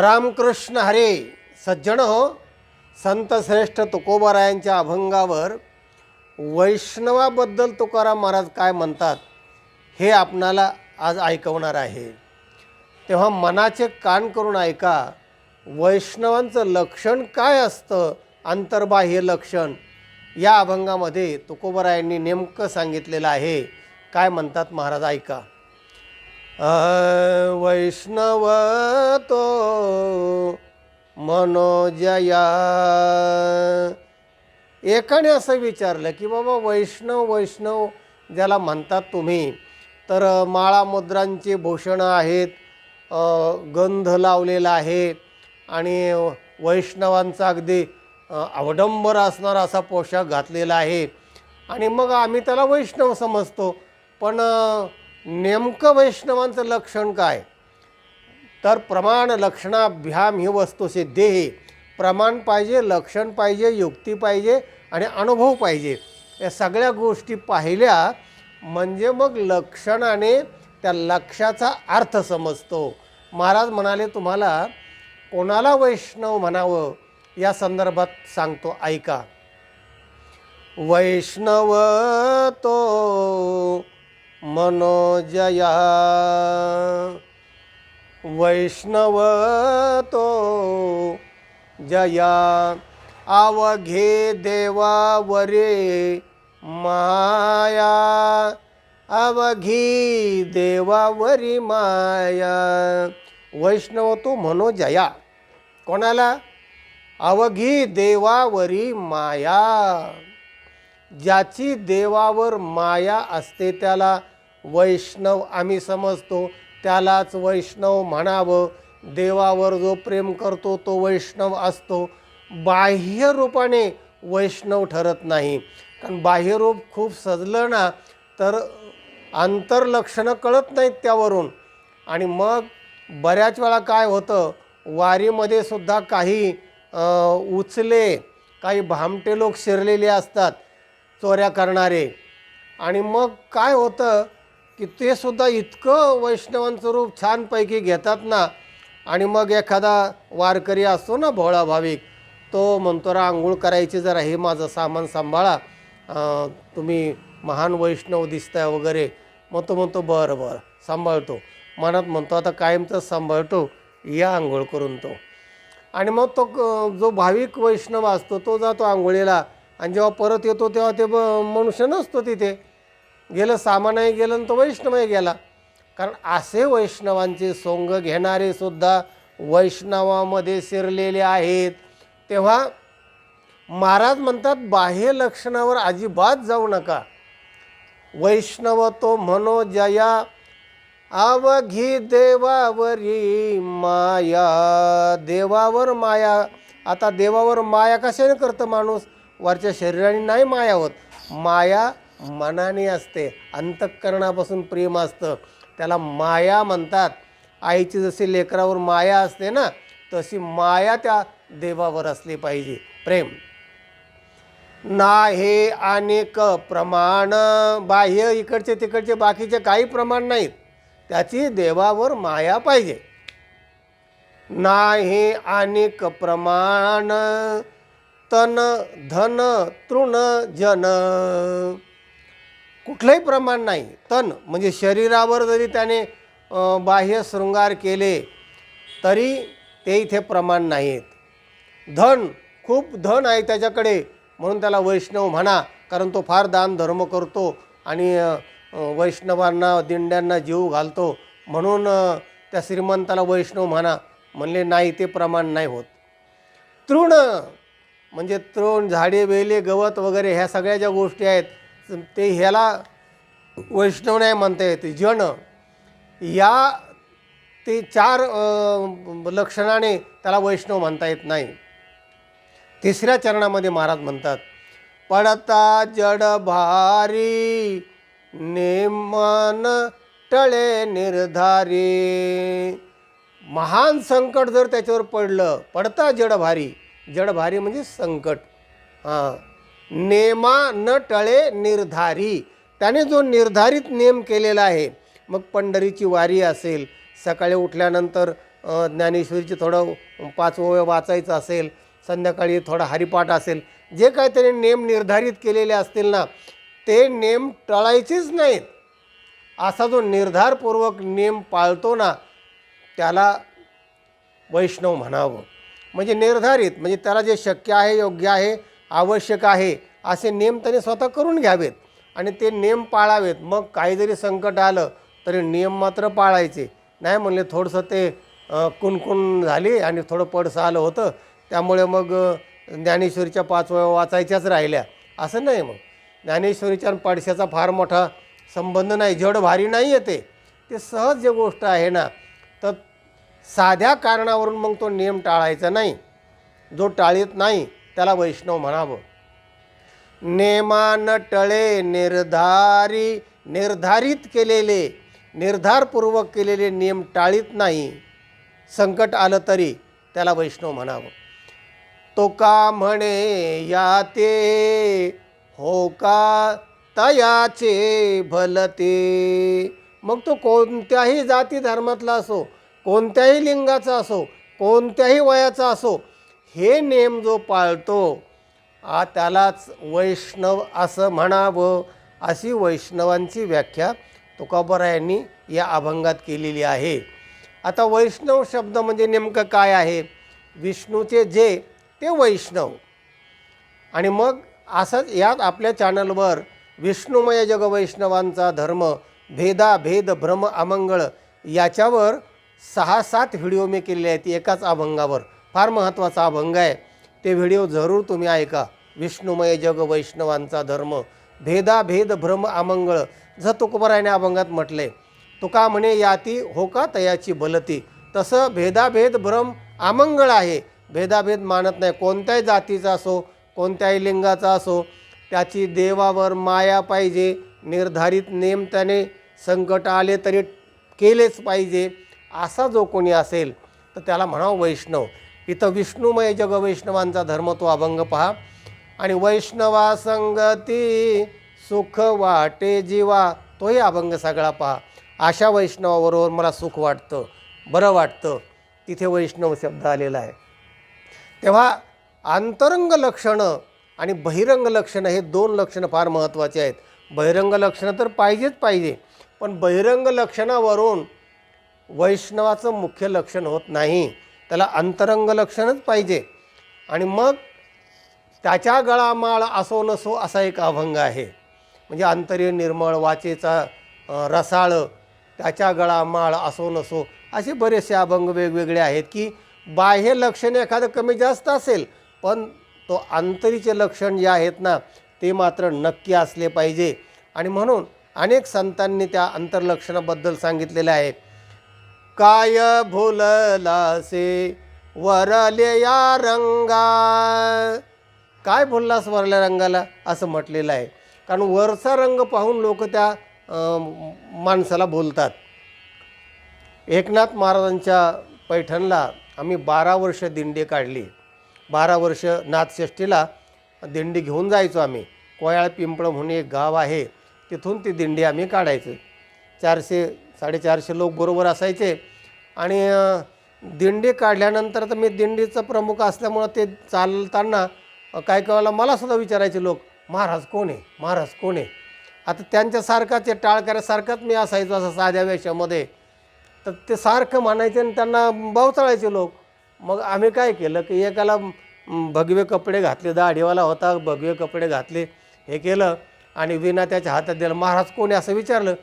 रामकृष्ण हरे सज्जन हो. संत श्रेष्ठ तुकोबारायांच्या अभंगावर वैष्णवाबद्दल तुकाराम महाराज काय म्हणतात हे आपणाला आज ऐकवणार आहे. तेव्हा मनाचे कान करून ऐका वैष्णवांचं लक्षण काय असतं अंतर्बाह्य लक्षण या अभंगामध्ये तुकोबरायांनी नेमकं सांगितलेलं आहे. काय म्हणतात महाराज ऐका. वैष्णव तो मनोजया. एकाने असं विचारलं की बाबा वैष्णव वैष्णव ज्याला म्हणतात तुम्ही तर माळा मुद्रांची भूषणं आहेत गंध लावलेला आहे आणि वैष्णवांचा अगदी अवडंबर असणारा असा पोशाख घातलेला आहे आणि मग आम्ही त्याला वैष्णव समजतो. पण नेमकं वैष्णवांचं लक्षण काय? तर प्रमाण लक्षणाभ्याम ही वस्तुसिद्धी देह प्रमाण पाहिजे लक्षण पाहिजे युक्ती पाहिजे आणि अनुभव पाहिजे. या सगळ्या गोष्टी पाहिल्या म्हणजे मग लक्षणाने त्या लक्षाचा अर्थ समजतो. महाराज म्हणाले तुम्हाला कोणाला वैष्णव म्हणावं? या संदर्भात सांगतो ऐका. वैष्णव तो मनोजया। वैष्णव तो जया। अवघे देवावरे माया। अवघी देवावरी माया। वैष्णव तो मनोजया। कोणाला? अवघी देवावरी माया। ज्याची देवावर माया असते त्याला वैष्णव आम्ही समजतो त्यालाच वैष्णव म्हणावं. देवावर जो प्रेम करतो तो वैष्णव असतो. बाह्य रूपाने वैष्णव ठरत नाही. कारण बाह्यरूप खूप सजलं ना तर आंतरलक्षणं कळत नाहीत त्यावरून. आणि मग बऱ्याच वेळा काय होतं वारीमध्ये सुद्धा काही उचले काही भामटे लोक शिरलेले असतात चोऱ्या करणारे. आणि मग काय होतं की ते सुद्धा इतकं वैष्णवांचं रूप छानपैकी घेतात ना. आणि मग एखादा वारकरी असतो ना भोळा भाविक तो म्हणतो रा आंघोळ करायची जरा हे माझं सामान सांभाळा. तुम्ही महान वैष्णव दिसताय वगैरे. मग तो म्हणतो बरं बरं सांभाळतो. मनात म्हणतो आता कायमचंच सांभाळतो या आंघोळ करून तो. आणि मग तो क- जो भाविक वैष्णव असतो तो जातो आंघोळीला. आणि जेव्हा परत येतो तेव्हा ते मनुष्य नसतो तिथे. गेलं सामानही गेलं आणि तो वैष्णवही गेला. कारण असे वैष्णवांचे सोंग घेणारे सुद्धा वैष्णवामध्ये शिरलेले आहेत. तेव्हा महाराज म्हणतात बाह्य लक्षणावर अजिबात जाऊ नका. वैष्णव तो मनोजया अवघी देवावरी माया. देवावर माया आता देवावर माया कशाने करतं माणूस? वरच्या शरीराने नाही माया होत. माया मनाने असते. अंतःकरणापासून प्रेम असतं. त्याला माया म्हणतात. आईची जशी लेकरावर माया असते ना तशी माया त्या देवावर असली पाहिजे. प्रेम. ना हे अनेक प्रमाण. बाह्य इकडचे तिकडचे बाकीचे काही प्रमाण नाहीत. त्याची देवावर माया पाहिजे. ना हे अनेक प्रमाण. तन धन तृण जन. कुठलंही प्रमाण नाही. तन म्हणजे शरीरावर जरी त्याने बाह्य शृंगार केले तरी ते इथे प्रमाण नाहीत धन खूप धन आहे त्याच्याकडे म्हणून त्याला वैष्णव म्हणा कारण तो फार दान धर्म करतो आणि वैष्णवांना दिंड्यांना जीव घालतो. म्हणून त्या श्रीमंताला वैष्णव म्हणा म्हणले नाही ते प्रमाण नाही होत. तृण म्हणजे तृण झाडे वेले गवत वगैरे ह्या सगळ्या ज्या गोष्टी आहेत ते ह्याला वैष्णव नाही म्हणता येते. जन या ते चार लक्षणाने त्याला वैष्णव म्हणता येत नाही. तिसऱ्या चरणामध्ये महाराज म्हणतात पडता जड भारी नेमन टळे निर्धारी. महान संकट जर त्याच्यावर पडलं पडता जड भारी जड भारी म्हणजे संकट. हां. नेमा न टळे निर्धारी. त्याने जो निर्धारित नेम केलेला आहे मग पंढरीची वारी असेल सकाळी उठल्यानंतर ज्ञानेश्वरीची थोडं पाच ओव्या वाचायचं असेल संध्याकाळी थोडा हरिपाठ असेल जे काय त्याने नेम निर्धारित केलेले असतील ना ते नेम टळायचेच नाहीत. असा जो निर्धारपूर्वक नेम पाळतो ना त्याला वैष्णव म्हणावं. म्हणजे निर्धारित म्हणजे त्याला जे शक्य आहे योग्य आहे आवश्यक आहे असे नियम त्यांनी स्वतः करून घ्यावेत. आणि ते नियम पाळावेत. मग काही जरी संकट आलं तरी नियम मात्र पाळायचे. नाही म्हणले थोडंसं ते कुणकुण झाली आणि थोडं पडसं आलं होतं. त्यामुळे मग ज्ञानेश्वरीच्या पाचव्या वाचायच्याच राहिल्या. असं नाही मग. ज्ञानेश्वरीच्या आणि पडशाचा फार मोठा संबंध नाही. जड भारी नाही आहे ते. ते सहज जे गोष्ट आहे ना तर साध्या कारणावरून मग तो नियम टाळायचा नाही. जो टाळीत नाही त्याला वैष्णव म्हणावं. नेमान टळे निर्धारी निर्धारित केलेले निर्धारपूर्वक केलेले नियम टाळीत नाही. संकट आलं तरी त्याला वैष्णव म्हणावं. तो का म्हणे या ते हो का तयाचे भलते? मग तो कोणत्याही जाती धर्मातला असो कोणत्याही लिंगाचा असो कोणत्याही वयाचा असो हे नेम जो पाळतो आ त्यालाच वैष्णव असं म्हणावं अशी वैष्णवांची व्याख्या तुकाबरायांनी या अभंगात केलेली आहे. आता वैष्णव शब्द म्हणजे नेमकं काय आहे? विष्णूचे जे ते वैष्णव. आणि मग असंच यात आपल्या चॅनलवर विष्णुमय जग वैष्णवांचा धर्म भेदा भेद भ्रम अमंगळ याच्यावर सहा सात व्हिडिओ मी केलेले आहेत एकाच अभंगावर. फार महत्त्वाचा अभंग आहे. ते व्हिडिओ जरूर तुम्ही ऐका. विष्णुमय जग वैष्णवांचा धर्म भेदा भेद भ्रम आमंगळ जर तुकोबरायने अभंगात म्हटले तुका म्हणे याती हो का तयाची बलती? तसं भेदाभेद भ्रम आमंगळ आहे. भेदाभेद मानत नाही. कोणत्याही जातीचा असो कोणत्याही लिंगाचा असो त्याची देवावर माया पाहिजे. निर्धारित नेम त्याने संकट आले तरी केलेच पाहिजे. असा जो कोणी असेल तर त्याला म्हणावं वैष्णव. इथं विष्णुमय जग वैष्णवांचा धर्म तो अभंग पहा. आणि वैष्णवा संगती सुख वाटे जीवा तोही अभंग सगळा पहा. अशा वैष्णवाबरोबर मला सुख वाटतं बरं वाटतं. तिथे वैष्णव शब्द आलेला आहे. तेव्हा अंतरंग लक्षणं आणि बहिरंग लक्षणं हे दोन लक्षणं फार महत्त्वाचे आहेत. बहिरंग लक्षणं तर पाहिजेच पाहिजे पण बहिरंग लक्षणावरून वैष्णवाचं मुख्य लक्षण होत नाही. त्याला अंतरंग लक्षणच पाहिजे. आणि मग त्याच्या गळामाळ असो नसो असा एक अभंग आहे. म्हणजे आंतर्य निर्मळ वाचेचा रसाळ त्याच्या गळामाळ असो नसो असे बरेचसे अभंग वेगवेगळे आहेत की बाह्य लक्षण एखादं कमी जास्त असेल पण तो आंतरीचे लक्षण जे आहेत ना ते मात्र नक्की असले पाहिजे. आणि म्हणून अनेक संतांनी त्या अंतरलक्षणाबद्दल सांगितलेलं आहे. काय भुललासे वरले या रंगा? काय भुललास वरल्या रंगाला? असं म्हटलेलं आहे. कारण वरचा रंग पाहून लोक त्या माणसाला बोलतात. एकनाथ महाराजांच्या पैठणला आम्ही बारा वर्ष दिंडी काढली. बारा वर्ष नाथषष्टीला दिंडी घेऊन जायचो आम्ही. कोयाळ पिंपळ म्हणून एक गाव आहे. तिथून ती दिंडी आम्ही काढायचो. चारशे साडेचारशे लोक बरोबर असायचे. आणि दिंडी काढल्यानंतर तर मी दिंडीचा प्रमुख असल्यामुळं ते चालताना काय कळलं मला सुद्धा विचारायचे लोक महाराज कोण आहे? महाराज कोण आहे? आता त्यांच्यासारखाच ते टाळकऱ्यासारखाच मी असायचो असं साध्या वेशामध्ये तर ते सारखं म्हणायचे आणि त्यांना बावचाळायचे लोक. मग आम्ही काय केलं की एकाला भगवे कपडे घातले दाढीवाला होता भगवे कपडे घातले हे केलं. आणि विना त्याच्या हातात दिलं महाराज कोणी असं विचारलं.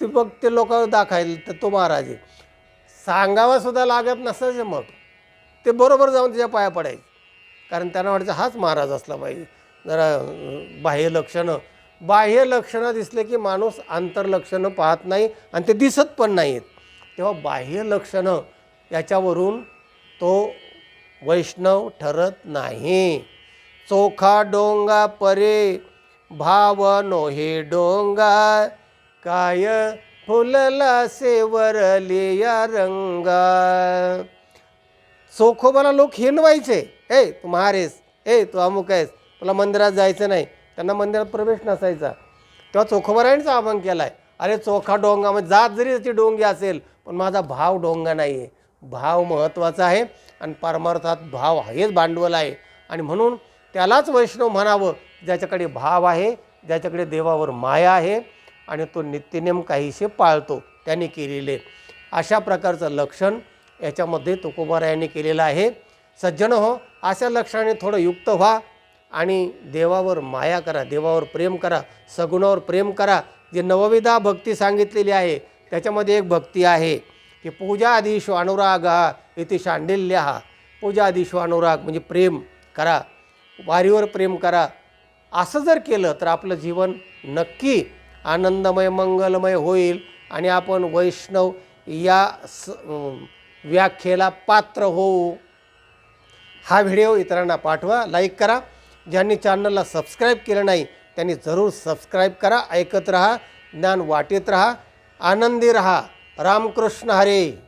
ते मग ते लोक दाखायला तर तो महाराज आहे. सांगावासुद्धा लागत नसायचे मग. ते बरोबर जाऊन त्याच्या पाया पडायचे. कारण त्यांना वाटायचं हाच महाराज असला पाहिजे. जरा बाह्य लक्षणं. बाह्य लक्षणं दिसले की माणूस आंतरलक्षणं पाहत नाही आणि ते दिसत पण नाहीत. तेव्हा बाह्य लक्षणं याच्यावरून तो वैष्णव ठरत नाही. चोखा डोंगा परे भाव नोहे डोंगा. काय फुलला सेवरले या रंगा. चोखोबाला लोक हिनवायचे. ए तू महारेस. ए तू अमुक आहेस. तुला मंदिरात जायचं नाही. त्यांना मंदिरात प्रवेश नसायचा. तेव्हा चोखोबारायणचा अभंग केला आहे अरे चोखा डोंगा म्हणजे जात जरी त्याची डोंगी असेल पण माझा भाव डोंगा नाही आहे भाव महत्त्वाचा आहे आणि परमार्थात भाव हेच भांडवल आहे. आणि म्हणून त्यालाच वैष्णव म्हणावं ज्याच्याकडे भाव आहे ज्याच्याकडे देवावर माया आहे आणि तो नित्यनेम काहीसे पाळतो त्यांनी केलेले. अशा प्रकारचं लक्षण याच्यामध्ये तुकोबारायांनी केलेलं आहे. सज्जन हो अशा लक्षणाने थोडं युक्त व्हा आणि देवावर माया करा देवावर प्रेम करा सगुणावर प्रेम करा. जे नवविधा भक्ती सांगितलेली आहे त्याच्यामध्ये एक भक्ती आहे की पूजा अनुराग हा इथे शांडिल्य हा. पूजा अनुराग म्हणजे प्रेम करा वारीवर प्रेम करा. असं जर केलं तर आपलं जीवन नक्की आनंदमय मंगलमय होईल आणि आपण वैष्णव या स व्याख्येला पात्र होऊ. हा व्हिडिओ इतरांना पाठवा लाईक करा. ज्यांनी चॅनलला सबस्क्राईब केलं नाही त्यांनी जरूर सबस्क्राईब करा ऐकत रहा ज्ञान वाटेत रहा आनंदी रहा. रामकृष्ण हरे.